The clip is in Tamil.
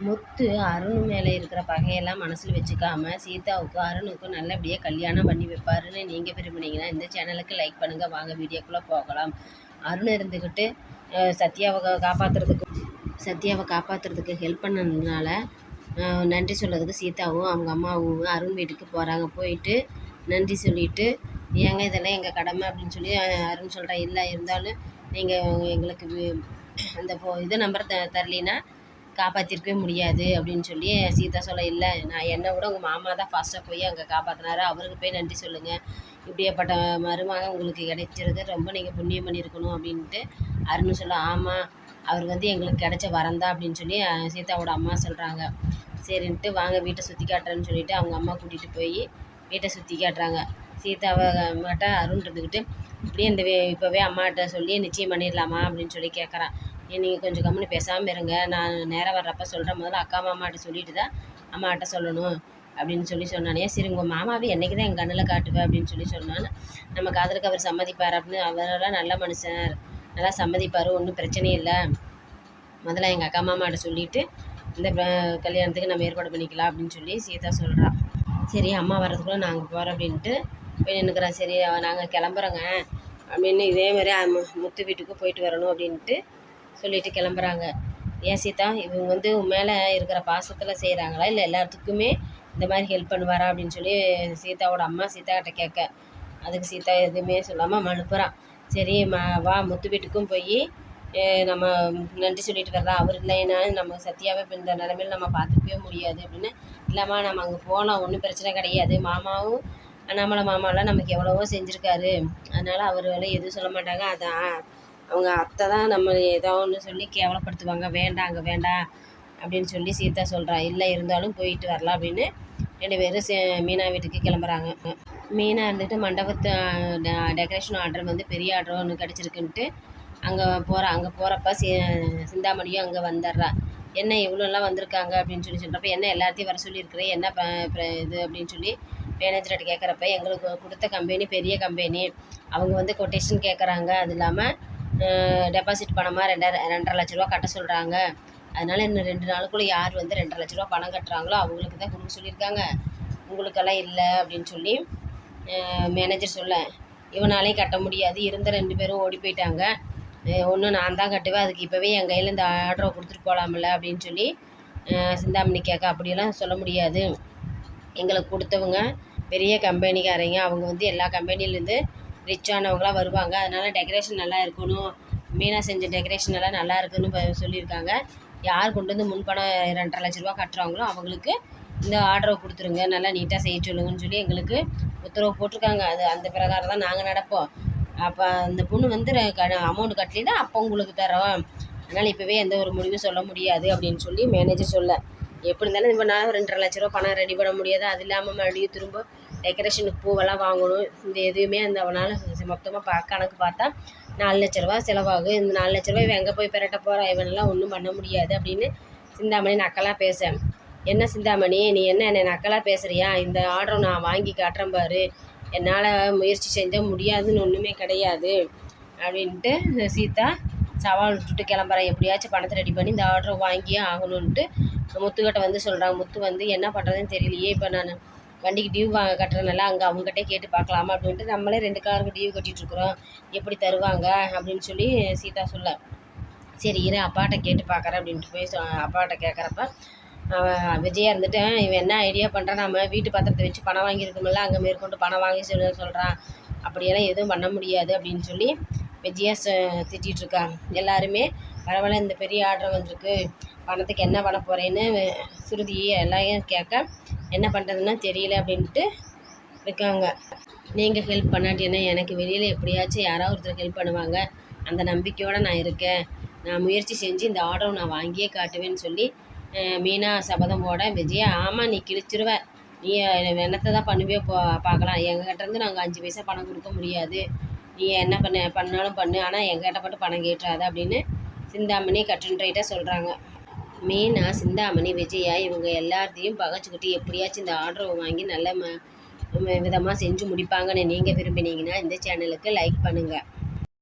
முத்து அருண் மேலே இருக்கிற பகையெல்லாம் மனசில் வச்சுக்காம சீதாவுக்கும் அருணுக்கும் நல்லபடியாக கல்யாணம் பண்ணி வைப்பாருன்னு நீங்கள் விரும்புனீங்கன்னா இந்த சேனலுக்கு லைக் பண்ணுங்கள் வாங்க வீடியோக்குள்ளே போகலாம். அருண் இருந்துக்கிட்டு சத்யாவை காப்பாற்றுறதுக்கு சத்யாவை காப்பாற்றுறதுக்கு ஹெல்ப் பண்ணதுனால நன்றி சொல்கிறதுக்கு சீதாவும் அவங்க அம்மாவும் அருண் வீட்டுக்கு போகிறாங்க போயிட்டு நன்றி சொல்லிட்டு ஏங்க இதெல்லாம் எங்கள் கடமை? அப்படின்னு சொல்லி அருண் சொல்கிறேன் இல்லை இருந்தாலும் நீங்கள் எங்களுக்கு வி- அந்த ஃபோ நம்பர் த தரலீன்னா காப்பாற்றிருக்கவே முடியாது அப்படின்னு சொல்லி சீதா சொல்ல இல்லை நான் என்னை விட உங்கள் மாமா தான் ஃபாஸ்ட்டாக போய் அங்கே காப்பாற்றினாரு அவருக்கு போய் நன்றி சொல்லுங்கள் இப்படியாப்பட்ட மருமகன் உங்களுக்கு கிடைச்சிருக்கு. ரொம்ப நீங்கள் புண்ணியம் பண்ணியிருக்கணும் அப்படின்ட்டு அருண் சொல்ல ஆமாம் அவர் வந்து எங்களுக்கு கிடைச்ச வரந்தா அப்படின்னு சொல்லி சீதாவோட அம்மா சொல்கிறாங்க சரின்ட்டு வாங்க வீட்டை சுற்றி காட்டுறேன்னு சொல்லிட்டு அவங்க அம்மா கூட்டிகிட்டு போய் வீட்டை சுற்றி காட்டுறாங்க. சீதாவை அம்மாட்ட அருண் இருந்துக்கிட்டு இப்படியே இந்த வே- இப்போவே அம்மாட்ட சொல்லி நிச்சயம் பண்ணிடலாமா? அப்படின்னு சொல்லி கேட்குறான் நீங்கள் கொஞ்சம் கம்முன்னு பேசாமல் இருங்க. நான் நேரம் வர்றப்ப சொல்கிறேன் முதல்ல அக்கா மாமாட்ட சொல்லிட்டு தான் அம்மாட்ட சொல்லணும் அப்படின்னு சொல்லி சொன்னானே. சரி உங்கள் மாமாவே என்னைக்கு தான் என் கண்ணில் காட்டுவேன் அப்படின்னு சொல்லி சொன்னான்னு நம்ம காதலுக்கு அவர் சம்மதிப்பார் அப்படின்னு அவரெல்லாம் நல்ல மனுஷன் நல்லா சம்மதிப்பார். ஒன்றும் பிரச்சனை இல்லை. முதல்ல எங்கள் அக்கா மாமாட்ட சொல்லிவிட்டு இந்த கல்யாணத்துக்கு நம்ம ஏற்பாடு பண்ணிக்கலாம் அப்படின்னு சொல்லி சீதா சொல்கிறா சரி அம்மா வர்றதுக்குள்ளே நாங்கள் போகிறோம் அப்படின்ட்டு போய் நின்றுக்கிறேன் சரி நாங்கள் கிளம்புறோங்க அப்படின்னு இதே மாதிரி முத்து வீட்டுக்கு போயிட்டு வரணும் அப்படின்ட்டு சொல்லிட்டு கிளம்புறாங்க. ஏன் சீதா? இவங்க வந்து உன் மேலே இருக்கிற பாசத்தில் செய்கிறாங்களா இல்லை எல்லாத்துக்குமே இந்த மாதிரி ஹெல்ப் பண்ணுவாரா? அப்படின்னு சொல்லி சீதாவோட அம்மா சீதா கேட்க. அதுக்கு சீதா எதுவுமே சொல்லாமல் மனுப்புறான் சரி மா வா முத்து வீட்டுக்கும் போய் நம்ம நன்றி சொல்லிட்டு வரலாம் அவர் இல்லைன்னா நம்ம சத்யாவை இப்போ இந்த நிலமையில நம்ம பார்த்துக்கவே முடியாது அப்படின்னு. இல்லைம்மா நம்ம அங்கே போனால் ஒன்றும் பிரச்சனை கிடையாது. மாமாவும் அண்ணாமலை மாமாலாம் நமக்கு எவ்வளவோ செஞ்சுருக்காரு. அதனால் அவர் வேலை எதுவும் சொல்ல மாட்டாங்க. அதான் அவங்க அத்தை தான் நம்ம ஏதோ ஒன்று சொல்லி கேவலப்படுத்துவாங்க. வேண்டாம் அங்கே வேண்டாம் அப்படின்னு சொல்லி சீதா சொல்கிறா இல்லை இருந்தாலும் போயிட்டு வரலாம் அப்படின்னு ரெண்டு பேரும் சே மீனா வீட்டுக்கு கிளம்புறாங்க. மீனா இருந்துட்டு மண்டபத்து டெக்கரேஷன் ஆர்டர் வந்து பெரிய ஆர்டர் ஒன்று கிடச்சிருக்குன்ட்டு அங்கே போகிற அங்கே போகிறப்ப சி சிந்தாமணியும் அங்கே வந்துடுறா. என்ன இவ்வளோலாம் வந்திருக்காங்க அப்படின்னு சொல்லி சொல்கிறப்ப என்ன எல்லாத்தையும் வர சொல்லியிருக்கிறேன் என்ன ப ப- இது அப்படின்னு சொல்லி மேனேஜர்கிட்ட கேட்குறப்ப எங்களுக்கு கொடுத்த கம்பெனி பெரிய கம்பெனி அவங்க வந்து கொட்டேஷன் கேட்குறாங்க. அது இல்லாமல் டெபாசிட் பணமாக ரெண்டாயிரம் ரெண்டரை லட்ச ரூபா கட்ட சொல்கிறாங்க அதனால் இன்னும் ரெண்டு நாளுக்குள்ளே யார் வந்து ரெண்டரை லட்ச ரூபா பணம் கட்டுறாங்களோ அவங்களுக்கு தான் கொடுக்க சொல்லியிருக்காங்க. உங்களுக்கெல்லாம் இல்லை அப்படின்னு சொல்லி மேனேஜர் சொல்ல இவனாலே கட்ட முடியாது. இருந்த ரெண்டு பேரும் ஓடி போயிட்டாங்க. ஒன்று நான் தான் கட்டுவேன். அதுக்கு இப்போவே என் கையில் இந்த ஆர்டரை கொடுத்துட்டு போகலாம்ல அப்படின்னு சொல்லி சிந்தாமணி கேட்க அப்படியெல்லாம் சொல்ல முடியாது. எங்களுக்கு கொடுத்தவங்க பெரிய கம்பெனிக்காரங்க அவங்க வந்து எல்லா கம்பெனிலேருந்து ரிச்சானவங்களாம் வருவாங்க. அதனால் டெக்கரேஷன் நல்லா இருக்கணும். மீனா செஞ்ச டெக்கரேஷன் எல்லாம் நல்லா இருக்குன்னு சொல்லியிருக்காங்க. யார் கொண்டு வந்து முன்பணம் ரெண்டரை லட்ச ரூபா கட்டுறாங்களோ அவங்களுக்கு இந்த ஆர்டரை கொடுத்துருங்க. நல்லா நீட்டாக செய்ய சொல்லுங்கன்னு சொல்லி எங்களுக்கு உத்தரவு போட்டிருக்காங்க. அது அந்த பிரகாரம் தான் நாங்கள் நடப்போம். அப்போ அந்த பொண்ணு வந்து அமௌண்ட் கட்டலைன்னா அப்போ உங்களுக்கு தரோம். அதனால் இப்போவே எந்த ஒரு முடிவும் சொல்ல முடியாது அப்படின்னு சொல்லி மேனேஜர் சொல்ல. எப்படி இருந்தாலும் இப்போ நான் ரெண்டரை லட்ச ரூபா பணம் ரெடி பண்ண முடியாது. அது இல்லாமல் மறுபடியும் திரும்ப டெக்கரேஷனுக்கு பூவெல்லாம் வாங்கணும். இந்த எதுவுமே அந்த அவனால் மொத்தமாக பா கணக்கு பார்த்தா நாலு லட்ச ரூபா செலவாகும் இந்த நாலு லட்ச ரூபாய் இவன் எங்கே போய் பெரட்ட போகிறா இவனெல்லாம் ஒன்றும் பண்ண முடியாது அப்படின்னு சிந்தாமணி நக்கலாக பேச என்ன சிந்தாமணி நீ என்ன என்னை நக்கலாக பேசுகிறியா இந்த ஆர்டரை நான் வாங்கி காட்டுறேன் பாரு. என்னால் முயற்சி செஞ்சால் முடியாதுன்னு ஒன்றுமே கிடையாது அப்படின்ட்டு சீதா சவால் விட்டுட்டு கிளம்புறேன் எப்படியாச்சும் பணத்தை ரெடி பண்ணி இந்த ஆர்டரை வாங்கியே ஆகணுன்ட்டு முத்துக்கிட்ட வந்து சொல்கிறாங்க முத்து வந்து என்ன பண்ணுறதுன்னு தெரியலையே. இப்போ நான் வண்டிக்கு டியூ வாங்க கட்டுறதுனால அங்கே அவங்ககிட்டே கேட்டு பார்க்கலாமா அப்படின்ட்டு நம்மளே ரெண்டு காருக்கு டியூ கட்டிகிட்ருக்குறோம் எப்படி தருவாங்க அப்படின்னு சொல்லி சீதா சொல்ல. சரி இரு அப்பாட்ட கேட்டு பார்க்குறேன் அப்படின்ட்டு போய் சொ அப்பாட்ட கேட்குறப்ப அவன் விஜயா இருந்துட்டு இவன் என்ன ஐடியா பண்ணுறான் நம்ம வீட்டு பத்திரத்தை வச்சு பணம் வாங்கியிருக்கோம்ல அங்கே மேற்கொண்டு பணம் வாங்கி சொல்ல சொல்கிறான் அப்படியெல்லாம் எதுவும் பண்ண முடியாது. அப்படின்னு சொல்லி விஜயா ச திட்டிகிட்டு இருக்கா. எல்லாருமே பரவாயில்ல இந்த பெரிய ஆர்டர் வந்திருக்கு. பணத்துக்கு என்ன பண்ண போகிறேன்னு சுருதி எல்லாம் கேட்க என்ன பண்ணுறதுன்னா தெரியல அப்படின்ட்டு இருக்காங்க. நீங்கள் ஹெல்ப் பண்ணாட்டினா எனக்கு வெளியில் எப்படியாச்சும் யாராவது ஒருத்தர் ஹெல்ப் பண்ணுவாங்க. அந்த நம்பிக்கையோடு நான் இருக்கேன். நான் முயற்சி செஞ்சு இந்த ஆர்டரை நான் வாங்கியே காட்டுவேன்னு சொல்லி மீனா சபதம் போட விஜயா ஆமாம் நீ கிழிச்சிருவ. நீ என்னத்தை தான் பண்ணுவே போ பார்க்கலாம். எங்ககிட்டருந்து நாங்கள் அஞ்சு பைசா பணம் கொடுக்க முடியாது. நீ என்ன பண்ண பண்ணாலும் பண்ணு. ஆனால் எங்கிட்ட மட்டும் பணம் கேட்டுறாத அப்படின்னு சிந்தாமணி கட்டன் ரைட்டாக சொல்கிறாங்க மீனா சிந்தாமணி விஜயா இவங்க எல்லாத்தையும் பகைச்சிக்கிட்டு எப்படியாச்சும் இந்த ஆர்டரை வாங்கி நல்ல ம விதமாக செஞ்சு முடிப்பாங்கன்னு நீங்கள் விரும்பினீங்கன்னா இந்த சேனலுக்கு லைக் பண்ணுங்கள்